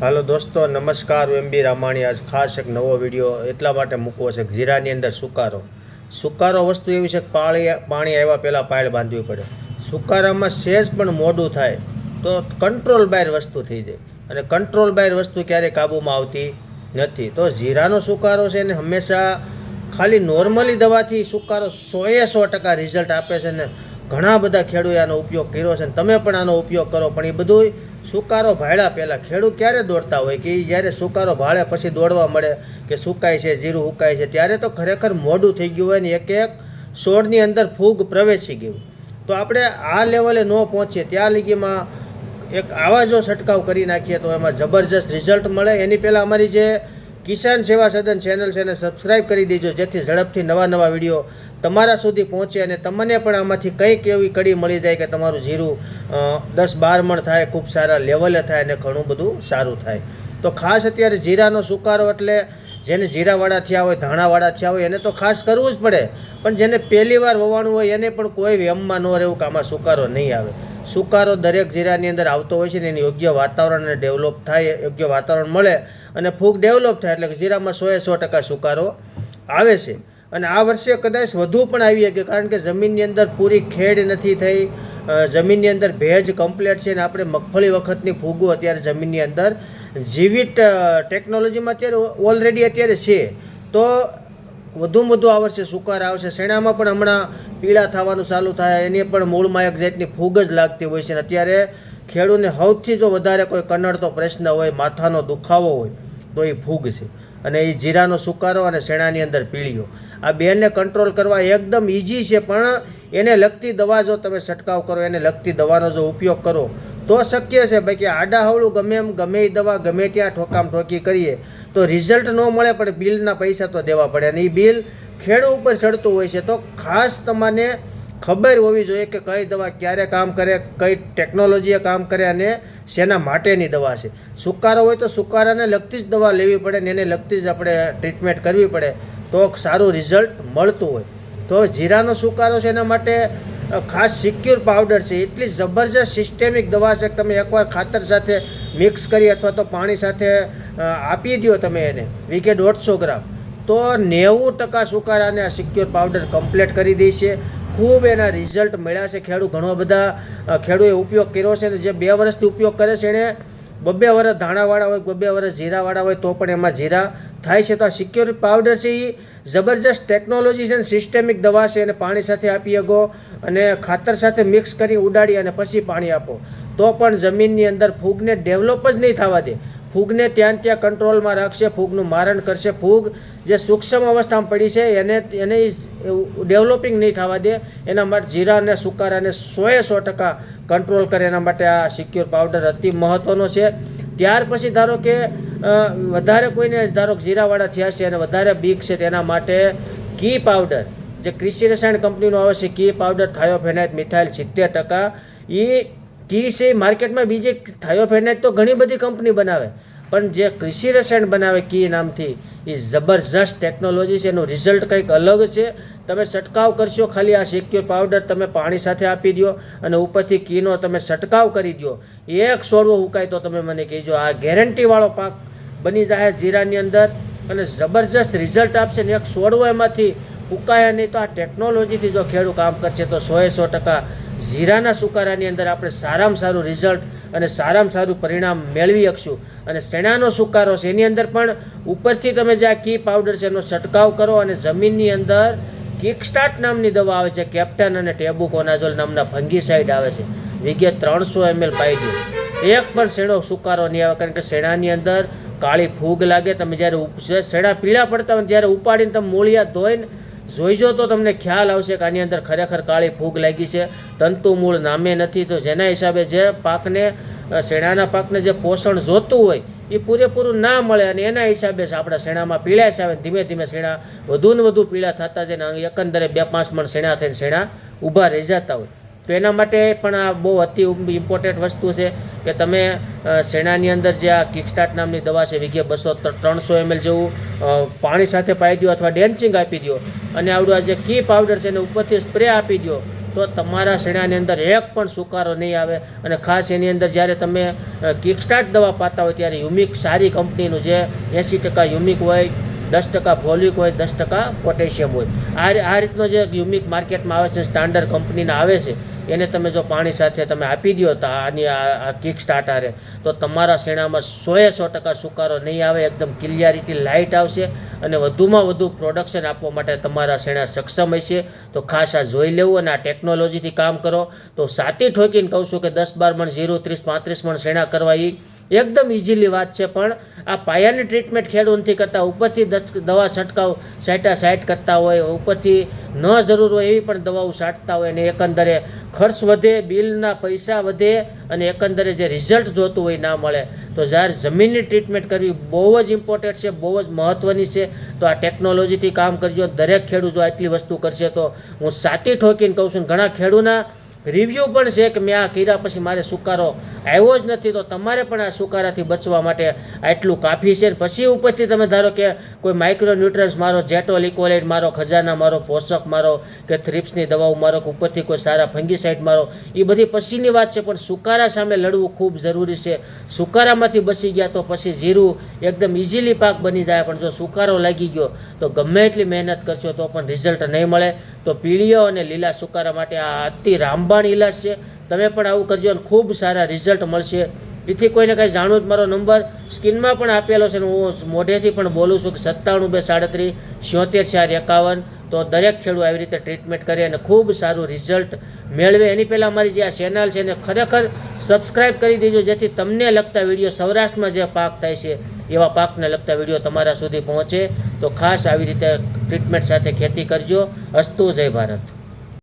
હાલો દોસ્તો, નમસ્કાર, હું એમ બી રામાણી. આજ ખાસ એક નવો વીડિયો એટલા માટે મૂકવો છે જીરાની અંદર સુકારો. સુકારો વસ્તુ એવી છે કે પાણી પાણી આવ્યા પહેલાં પાયલ બાંધવી પડે. સુકારામાં સેજ પણ મોડું થાય. તો કંટ્રોલ બાયર વસ્તુ થઈ જાય. અને કંટ્રોલ બાયર વસ્તુ ક્યારેય કાબૂમાં આવતી નથી. તો જીરાનો સુકારો છે ને હંમેશા ખાલી નોર્મલી દવાથી સુકારો સોએ સો ટકા રિઝલ્ટ આપે છે ને ઘણા બધા ખેડૂએ આનો ઉપયોગ કર્યો છે. ને તમે પણ આનો ઉપયોગ કરો, પણ એ બધું સુકારો ભાળ્યા પહેલાં ખેડૂત ક્યારે દોડતા હોય કે એ જ્યારે સુકારો ભાળે પછી દોડવા મળે કે સુકાય છે, જીરું સુકાય છે, ત્યારે તો ખરેખર મોડું થઈ ગયું હોય ને એક એક છોડની અંદર ફૂગ પ્રવેશી ગયું. તો આપણે આ લેવલે ન પહોંચીએ, ત્યાં લગીમાં એક આવા જો છંટકાવ કરી નાખીએ તો એમાં જબરજસ્ત રિઝલ્ટ મળે. એની પહેલાં અમારી જે કિસાન સેવા સદન ચેનલ છે એને સબસ્ક્રાઈબ કરી દેજો, જેથી ઝડપથી નવા નવા વીડિયો તમારા સુધી પહોંચે અને તમને પણ આમાંથી કંઈક એવી કડી મળી જાય કે તમારું જીરું દસ બાર મણ થાય, ખૂબ સારા લેવલે થાય અને ઘણું બધું સારું થાય. તો ખાસ અત્યારે જીરાનો સુકારો એટલે જેને જીરાવાળા થયા હોય, ધાણાવાળા થયા હોય, એને તો ખાસ કરવું જ પડે. પણ જેને પહેલી વાર વવાણું હોય, એને પણ કોઈ વ્યમમાં ન રહેવું કે આમાં સુકારો નહીં આવે. સુકારો દરેક જીરાની અંદર આવતો હોય છે ને એની યોગ્ય વાતાવરણ અને ડેવલપ થાય, યોગ્ય વાતાવરણ મળે અને ફૂગ ડેવલપ થાય એટલે કે જીરામાં સોએ સો ટકા સુકારો આવે છે. અને આ વર્ષે કદાચ વધુ પણ આવી શકે, કારણ કે જમીનની અંદર પૂરી ખેડ નથી થઈ જમીનની અંદર ભેજ કમ્પ્લેટ છે ને આપણે મગફળી વખતની ફૂગો અત્યારે જમીનની અંદર જીવિત ટેકનોલોજીમાં અત્યારે ઓલરેડી અત્યારે છે. તો વધુમાં વધુ આવશે, સુકાર આવશે. શેણામાં પણ હમણાં પીળા થવાનું ચાલુ થાય. એની પણ મૂળમાં એક જાતની ફૂગ જ લાગતી હોય છે. અને અત્યારે ખેડૂતને સૌથી જો વધારે કોઈ કનડતો પ્રશ્ન હોય, માથાનો દુખાવો હોય, તો એ ફૂગ છે. અને એ જીરાનો સુકારો અને શેણાની અંદર પીળીઓ. આ બેને કંટ્રોલ કરવા એકદમ ઇઝી છે, પણ એને લગતી દવા જો તમે છંટકાવ કરો, એને લગતી દવાનો જો ઉપયોગ કરો તો શક્ય છે ભાઈ કે આડા હવળું ગમે એમ ગમે એ દવા, ગમે ત્યાં ઠોકામ ઠોકી કરીએ, તો રિઝલ્ટ ન મળે પણ બિલના પૈસા તો દેવા પડે અને એ બિલ ખેડ ઉપર ચડતું હોય છે. તો ખાસ તમને ખબર હોવી જોઈએ કે કઈ દવા ક્યારે કામ કરે, કઈ ટેકનોલોજીએ કામ કરે અને શેના માટેની દવા છે. સુકારો હોય તો સુકારાને લગતી જ દવા લેવી પડે ને એને લગતી જ આપણે ટ્રીટમેન્ટ કરવી પડે. તો સારું રિઝલ્ટ મળતું હોય. તો જીરાનો સુકારો છે એના માટે ખાસ સિક્યોર પાવડર છે. એટલી જબરજસ્ત સિસ્ટેમિક દવા છે કે તમે એકવાર ખાતર સાથે મિક્સ કરી અથવા તો પાણી સાથે આપી દો તમે એને. વીકે દોઢસો ગ્રામ. તો નેવું ટકા સુકારાને આ સિક્યોર પાવડર કમ્પ્લીટ કરી દે છે. ખૂબ એના રિઝલ્ટ મળ્યા છે. ખેડૂત ઘણો બધા ખેડૂએ ઉપયોગ કર્યો છે અને જે બે વર્ષથી ઉપયોગ કરે છે એણે બબ્બે વર્ષ ધાણાવાળા હોય બબ્બે વર્ષ જીરાવાળા હોય તો પણ એમાં જીરા થાય છે તો આ સિક્યોર પાવડર છે એ જબરજસ્ત ટેકનોલોજી છે સિસ્ટેમિક દવા છે અને પાણી સાથે આપી શકો અને ખાતર સાથે મિક્સ કરી ઉડાડી અને પછી પાણી આપો. તો પણ જમીનની અંદર ફૂગને ડેવલપ જ નહીં થવા દે. ફૂગને ત્યાં ત્યાં કંટ્રોલમાં રાખશે, ફૂગનું મારણ કરશે. ફૂગ જે સૂક્ષ્મ અવસ્થામાં પડી છે એને એને ડેવલપિંગ નહીં થવા દે. એના માટે જીરા અને સુકારાને સોએ સો ટકા કંટ્રોલ કરે. એના માટે આ સિક્યોર પાવડર અતિ મહત્ત્વનો છે. ત્યાર પછી ધારો કે વધારે કોઈને ધારો જીરાવાળા થયા છે અને વધારે બીક છે તેના માટે કી પાવડર જે કૃષિ રસાયણ કંપનીનો આવે છે કી પાવડર થાયોફેનાઇટ, મિથાઇલ સિત્તેર ટકા એ કી છે માર્કેટમાં બીજી થાયોફેનાઇટ તો ઘણી બધી કંપની બનાવે. પણ જે કૃષિ રસાયણ બનાવે કી નામથી એ જબરજસ્ત ટેકનોલોજી છે, એનું રિઝલ્ટ કંઈક અલગ છે. તમે છંટકાવ કરશો ખાલી આ સિક્યોર પાવડર તમે પાણી સાથે આપી દો અને ઉપરથી કીનો તમે છંટકાવ કરી દો એક છોડવો ઉકાય તો તમે મને કહેજો, આ ગેરંટીવાળો પાક બની જાય જીરાની અંદર અને જબરજસ્ત રિઝલ્ટ આપશે ને એક સોડવો એમાંથી ઉકાયા નહીં તો આ ટેકનોલોજીથી જો ખેડૂત કામ કરશે તો સોએ સો ટકા જીરાના સુકારાની અંદર આપણે સારામાં સારું રિઝલ્ટ અને સારામાં સારું પરિણામ મેળવી શકશું. અને શેણાનો સુકારો છે, એની અંદર પણ ઉપરથી તમે જે આ કી પાવડર છે, એનો છંટકાવ કરો અને જમીનની અંદર કિકસ્ટાર્ટ નામની દવા આવે છે કેપ્ટન અને ટેબુકોનાઝોલ નામના ફંગીસાઇડ આવે છે. વિગે ત્રણસો એમએલ પાઈ એક પણ શેણો સુકારો નહીં આવે, કારણ કે શેણાની અંદર કાળી ફૂગ લાગે, તમે જ્યારે શેણા પીળા પડતા હોય જ્યારે ઉપાડીને તમે મૂળિયા ધોઈને જોઈજો તો તમને ખ્યાલ આવશે કે આની અંદર ખરેખર કાળી ફૂગ લાગી છે. તંતુ મૂળ નામે નથી, તો જેના હિસાબે જે પાકને શેણાના પાકને જે પોષણ જોતું હોય, એ પૂરેપૂરું ના મળે અને એના હિસાબે આપણા શેણામાં પીળા આવે ધીમે ધીમે શેણા વધુ ને વધુ પીળા થતા જાય એકંદરે બે પાંચ મણ શેણા થઈને શેણા ઊભા રહી જતા હોય. તો એના માટે પણ આ બહુ અતિ ઇમ્પોર્ટન્ટ વસ્તુ છે કે તમે શેણાની અંદર જે આ કિકસ્ટાર્ટ નામની દવા છે, વીઘે બસો ત્રણસો એમએલ જેવું પાણી સાથે પાઈ દો અથવા ડેન્સિંગ આપી દો અને આવડું આ જે કી પાવડર છે એને ઉપરથી સ્પ્રે આપી દો તો તમારા શેણાની અંદર એક પણ સુકારો નહીં આવે અને ખાસ એની અંદર જ્યારે તમે કિકસ્ટાર્ટ દવા પાતા હોય ત્યારે યુમિક સારી કંપનીનું જે એંસી ટકા યુમિક હોય, દસ ટકા ફોલિક હોય, દસ ટકા પોટેશિયમ હોય. આ આ રીતનો જે યુમિક માર્કેટમાં આવે છે સ્ટાન્ડર્ડ કંપનીના આવે છે એને તમે જો પાણી સાથે તમે આપી દો તો આની આ કિક સ્ટાર્ટરે તો તમારા શેણામાં સોએ સો ટકા સુકારો નહીં આવે, એકદમ ક્લિયરિટી લાઇટ આવશે અને વધુમાં વધુ પ્રોડક્શન આપવા માટે તમારા શેણા સક્ષમ હશે. તો ખાસ આ જોઈ લેવું અને આ ટેકનોલોજીથી કામ કરો. તો સાતી ઠોકીને કહું છું કે દસ બાર મણ, ઝીરો, ત્રીસ, પાંત્રીસ મણ શેણા કરવા એ એકદમ ઇઝીલી વાત છે, પણ આ પાયાની ટ્રીટમેન્ટ ખેડૂતથી કરતા ઉપરથી દવા છંટકાવ સાઈટા સાઈટ કરતા હોય, ઉપરથી ન જરૂર હોય એવી પણ દવાઓ છાંટતા હોય અને એકંદરે ખર્ચ વધે, બિલના પૈસા વધે અને એકંદરે જે રિઝલ્ટ જોતું હોય ના મળે. તો જ્યારે જમીનની ટ્રીટમેન્ટ કરવી બહુ જ ઇમ્પોર્ટન્ટ છે, બહુ જ મહત્ત્વની છે. તો આ ટેકનોલોજીથી કામ કરજો. દરેક ખેડૂત જો આટલી વસ્તુ કરશે તો હું સાતી ઠોકીને કહું છું ઘણા ખેડૂતના રિવ્યૂ પણ છે કે મેં આ કર્યા પછી મારે સુકારો આવ્યો જ નથી, તો તમારે પણ આ સુકારાથી બચવા માટે આટલું કાફી છે. પછી ઉપરથી તમે ધારો કે કોઈ માઇક્રો ન્યુટ્રન્સ મારો જેટોલ ઇકોલાઇટ મારો, ખજાના મારો, પોષક મારો કે થ્રિપ્સની દવાઓ મારો, કે ઉપરથી કોઈ સારા ફંગીસાઇડ મારો, એ બધી પછીની વાત છે, પણ સુકારા સામે લડવું ખૂબ જરૂરી છે. સુકારામાંથી બચી ગયા તો પછી જીરું એકદમ ઇઝીલી પાક બની જાય, પણ જો સુકારો લાગી ગયો, તો ગમે એટલી મહેનત કરશો તો પણ રિઝલ્ટ નહીં મળે. તો પીળીઓ અને લીલા સુકારા માટે આ અતિ રામબાણ ઇલાજ છે. તમે પણ આવું કરજો અને ખૂબ સારા રિઝલ્ટ મળશે. એથી કોઈને કાંઈ જાણવું જ મારો નંબર સ્ક્રીનમાં પણ આપેલો છે હું મોઢેથી પણ બોલું છું કે સત્તાણું બે સાડત્રીસ સિત્તેર ચાર એકાવન. તો દરેક ખેડૂત આવી રીતે ટ્રીટમેન્ટ કરે અને ખૂબ સારું રિઝલ્ટ મેળવે. એની પહેલાં અમારી જે આ ચેનલ છે એને ખરેખર સબસ્ક્રાઈબ કરી દેજો, જેથી તમને લગતા વીડિયો સૌરાષ્ટ્રમાં જે પાક થાય છે એવા પાકને લગતા વીડિયો તમારા સુધી પહોંચે તો ખાસ આવી રીતે ટ્રીટમેન્ટ સાથે ખેતી કરજો. અસ્તુ જય ભારત.